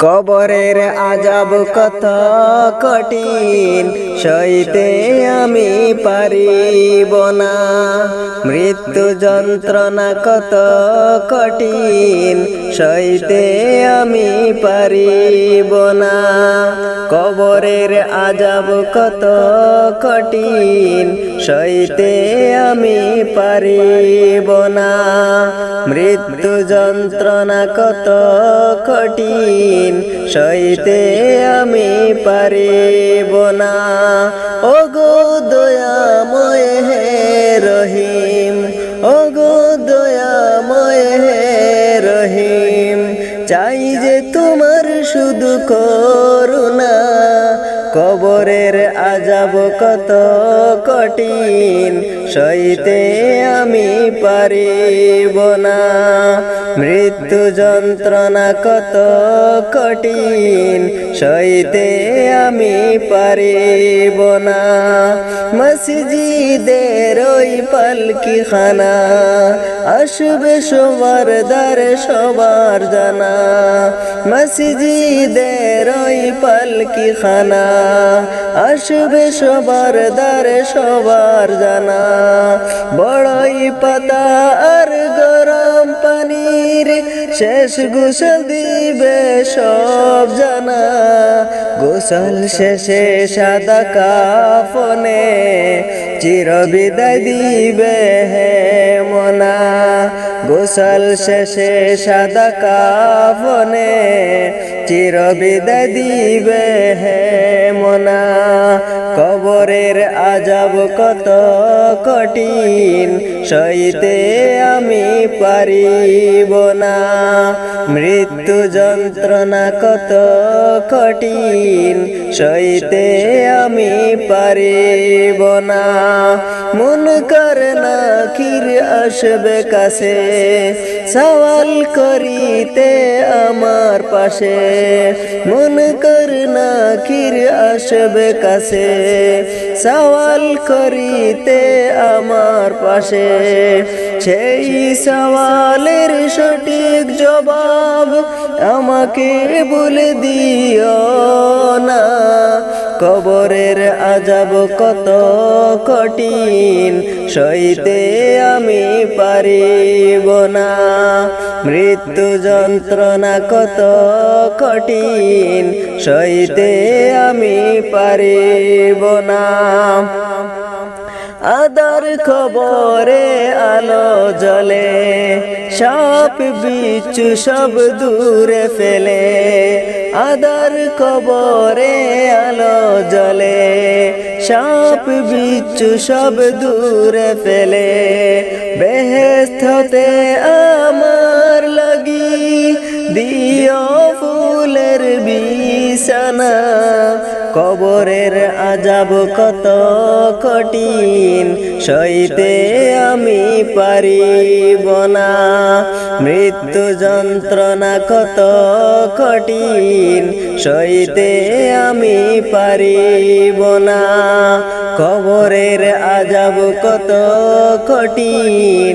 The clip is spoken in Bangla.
কবরের আজাব কত কঠিন। সইতে আমি পারিব না। মৃত্যু যন্ত্রণা কত কঠিন সইতে আমি পারিব না। কবরের আজাব কত কঠিন সইতে আমি পারিব না। মৃত্যু যন্ত্রণা কত কঠিন সইতে আমি পারিব না। ও গো দয়াময় হে রহিম ও গো দয়াময় হে রহিম, চাই যে তোমার শুধু করুণা। কবরের আজাব কত কঠিন, সইতে আমি পারিব না। মৃত্যু যন্ত্রণা কত কঠিন, সইতে আমি পারিব না। মসজিদের ওই পালকি খানা আসবে সবার দ্বারে সবার জানা। মসজিদের ওই পালকি খানা আসবে সবার দ্বারে সবার জানা। বড়ই পাতা আর গরম পানির শেষ গোসল দিবে সব জানা। গোসল শেষে সাদা কাফনে চির বিদায় দিবে হে মনা। গোসল শেষে সাদা কাফনে চির বিদায় দিবে হে মনা। কবরের আজাব কত কঠিন, সইতে আমি পারিব না। মৃত্যু যন্ত্রণা কত কঠিন, সইতে আমি পারিব না। মন কর না কির আসবে কাছে, সওয়াল করিতে আমার পাশে। মন কর না কির আসবে কাছে সওয়াল করিতে আমার পাশে। সেই সওয়ালের সঠিক জবাব আমাকে বলে দিও না। কবরের আজাব কত কঠিন, সইতে আমি পারিব না। মৃত্যু যন্ত্রণা কত কঠিন, সইতে আমি পারিব না। আদার খবরে আলো জলে সাপ বিচ্ছু সব দূরে ফেলে। আদার খবরে আলো সাপ বিচ্ছু সব দূরে ফেলে বেহেস্ত আমার লাগি দিও ফুলের বিছানা। কবরের আজাব কত কঠিন, সইতে আমি পারিব না। মৃত্যু যন্ত্রণা কত কঠিন, সইতে আমি পারিব না। কবরের আজাব কত কঠিন